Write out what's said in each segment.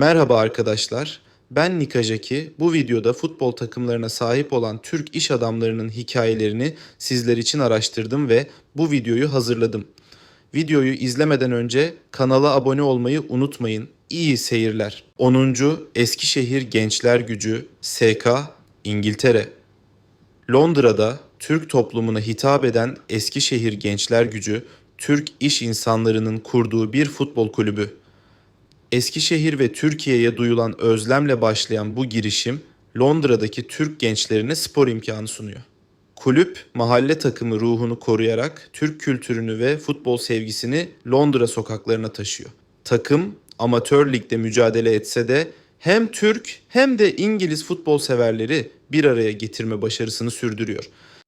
Merhaba arkadaşlar. Ben Nika Jaki. Bu videoda futbol takımlarına sahip olan Türk iş adamlarının hikayelerini sizler için araştırdım ve bu videoyu hazırladım. Videoyu izlemeden önce kanala abone olmayı unutmayın. İyi seyirler. 10. Eskişehir Gençler Gücü SK İngiltere Londra'da Türk toplumuna hitap eden Eskişehir Gençler Gücü, Türk iş insanlarının kurduğu bir futbol kulübü. Eskişehir ve Türkiye'ye duyulan özlemle başlayan bu girişim, Londra'daki Türk gençlerine spor imkanı sunuyor. Kulüp, mahalle takımı ruhunu koruyarak Türk kültürünü ve futbol sevgisini Londra sokaklarına taşıyor. Takım, amatör ligde mücadele etse de hem Türk hem de İngiliz futbol severleri bir araya getirme başarısını sürdürüyor.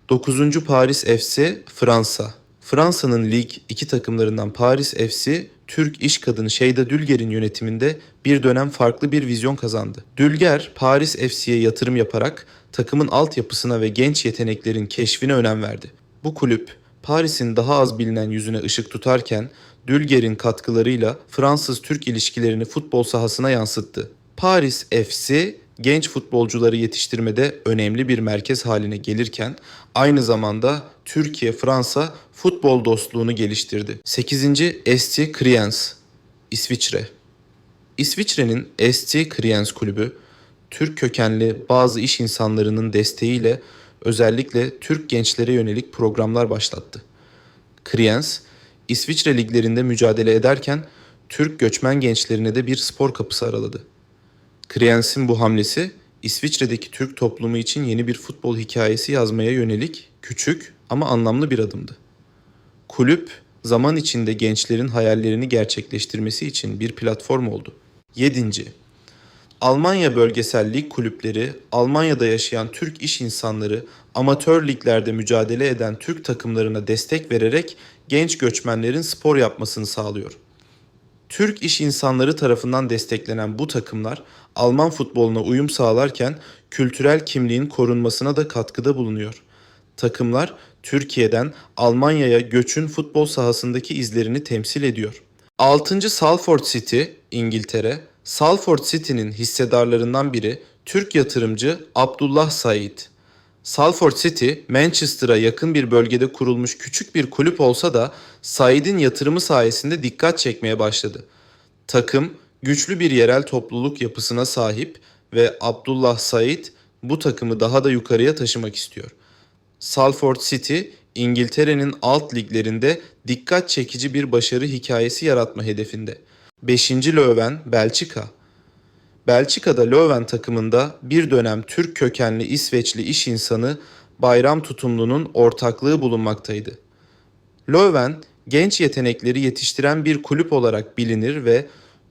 9. Paris FC Fransa. Fransa'nın lig iki takımlarından Paris FC, Türk iş kadını Şeyda Dülger'in yönetiminde bir dönem farklı bir vizyon kazandı. Dülger, Paris FC'ye yatırım yaparak takımın altyapısına ve genç yeteneklerin keşfine önem verdi. Bu kulüp, Paris'in daha az bilinen yüzüne ışık tutarken, Dülger'in katkılarıyla Fransız-Türk ilişkilerini futbol sahasına yansıttı. Paris FC genç futbolcuları yetiştirmede önemli bir merkez haline gelirken aynı zamanda Türkiye-Fransa futbol dostluğunu geliştirdi. 8. ST Kriens İsviçre İsviçre'nin ST Kriens kulübü Türk kökenli bazı iş insanlarının desteğiyle özellikle Türk gençlere yönelik programlar başlattı. Kriens, İsviçre liglerinde mücadele ederken Türk göçmen gençlerine de bir spor kapısı araladı. Kriens'in bu hamlesi İsviçre'deki Türk toplumu için yeni bir futbol hikayesi yazmaya yönelik küçük ama anlamlı bir adımdı. Kulüp zaman içinde gençlerin hayallerini gerçekleştirmesi için bir platform oldu. 7. Almanya bölgesel lig kulüpleri, Almanya'da yaşayan Türk iş insanları, amatör liglerde mücadele eden Türk takımlarına destek vererek genç göçmenlerin spor yapmasını sağlıyor. Türk iş insanları tarafından desteklenen bu takımlar Alman futboluna uyum sağlarken kültürel kimliğin korunmasına da katkıda bulunuyor. Takımlar Türkiye'den Almanya'ya göçün futbol sahasındaki izlerini temsil ediyor. 6. Salford City, İngiltere. Salford City'nin hissedarlarından biri Türk yatırımcı Abdullah Said. Salford City, Manchester'a yakın bir bölgede kurulmuş küçük bir kulüp olsa da Said'in yatırımı sayesinde dikkat çekmeye başladı. Takım güçlü bir yerel topluluk yapısına sahip ve Abdullah Said bu takımı daha da yukarıya taşımak istiyor. Salford City, İngiltere'nin alt liglerinde dikkat çekici bir başarı hikayesi yaratma hedefinde. 5. Löwen, Belçika. Belçika'da Löwen takımında bir dönem Türk kökenli İsveçli iş insanı Bayram Tutumlu'nun ortaklığı bulunmaktaydı. Löwen, genç yetenekleri yetiştiren bir kulüp olarak bilinir ve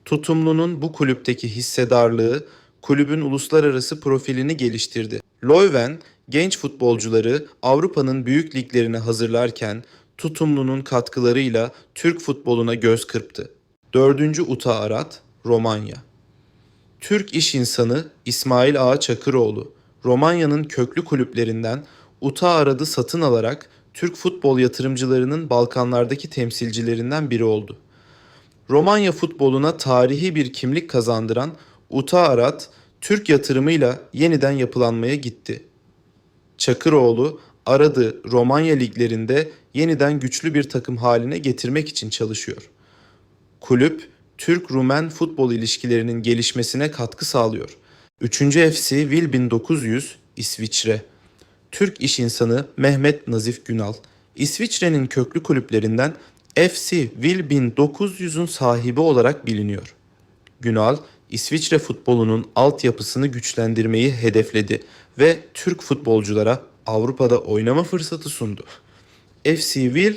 Tutumlu'nun bu kulüpteki hissedarlığı kulübün uluslararası profilini geliştirdi. Löwen, genç futbolcuları Avrupa'nın büyük liglerine hazırlarken Tutumlu'nun katkılarıyla Türk futboluna göz kırptı. 4. Uta Arat, Romanya. Türk iş insanı İsmail Ağa Çakıroğlu, Romanya'nın köklü kulüplerinden Uta Arad'ı satın alarak Türk futbol yatırımcılarının Balkanlardaki temsilcilerinden biri oldu. Romanya futboluna tarihi bir kimlik kazandıran Uta Arad, Türk yatırımıyla yeniden yapılanmaya gitti. Çakıroğlu, Arad'ı Romanya liglerinde yeniden güçlü bir takım haline getirmek için çalışıyor. Kulüp, Türk-Rumen futbol ilişkilerinin gelişmesine katkı sağlıyor. 3. FC Vil 1900 İsviçre. Türk iş insanı Mehmet Nazif Günal, İsviçre'nin köklü kulüplerinden FC Vil 1900'ün sahibi olarak biliniyor. Günal, İsviçre futbolunun altyapısını güçlendirmeyi hedefledi ve Türk futbolculara Avrupa'da oynama fırsatı sundu. FC Vil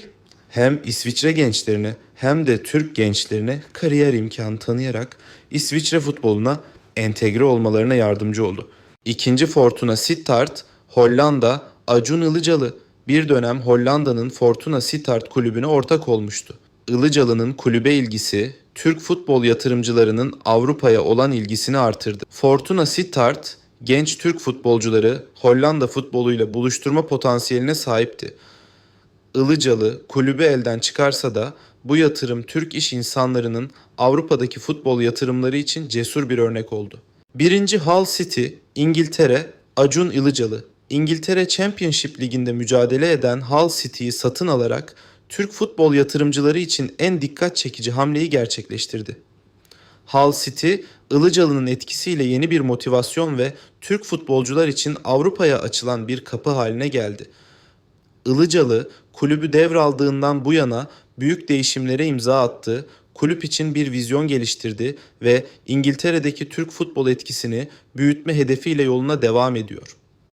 hem İsviçre gençlerine hem de Türk gençlerine kariyer imkanı tanıyarak İsviçre futboluna entegre olmalarına yardımcı oldu. İkinci Fortuna Sittard, Hollanda, Acun Ilıcalı bir dönem Hollanda'nın Fortuna Sittard kulübüne ortak olmuştu. Ilıcalı'nın kulübe ilgisi Türk futbol yatırımcılarının Avrupa'ya olan ilgisini artırdı. Fortuna Sittard genç Türk futbolcuları Hollanda futboluyla buluşturma potansiyeline sahipti. Ilıcalı kulübü elden çıkarsa da bu yatırım Türk iş insanlarının Avrupa'daki futbol yatırımları için cesur bir örnek oldu. Birinci Hull City, İngiltere, Acun Ilıcalı. İngiltere Championship Ligi'nde mücadele eden Hull City'yi satın alarak Türk futbol yatırımcıları için en dikkat çekici hamleyi gerçekleştirdi. Hull City, Ilıcalı'nın etkisiyle yeni bir motivasyon ve Türk futbolcular için Avrupa'ya açılan bir kapı haline geldi. Ilıcalı kulübü devraldığından bu yana büyük değişimlere imza attı, kulüp için bir vizyon geliştirdi ve İngiltere'deki Türk futbol etkisini büyütme hedefiyle yoluna devam ediyor.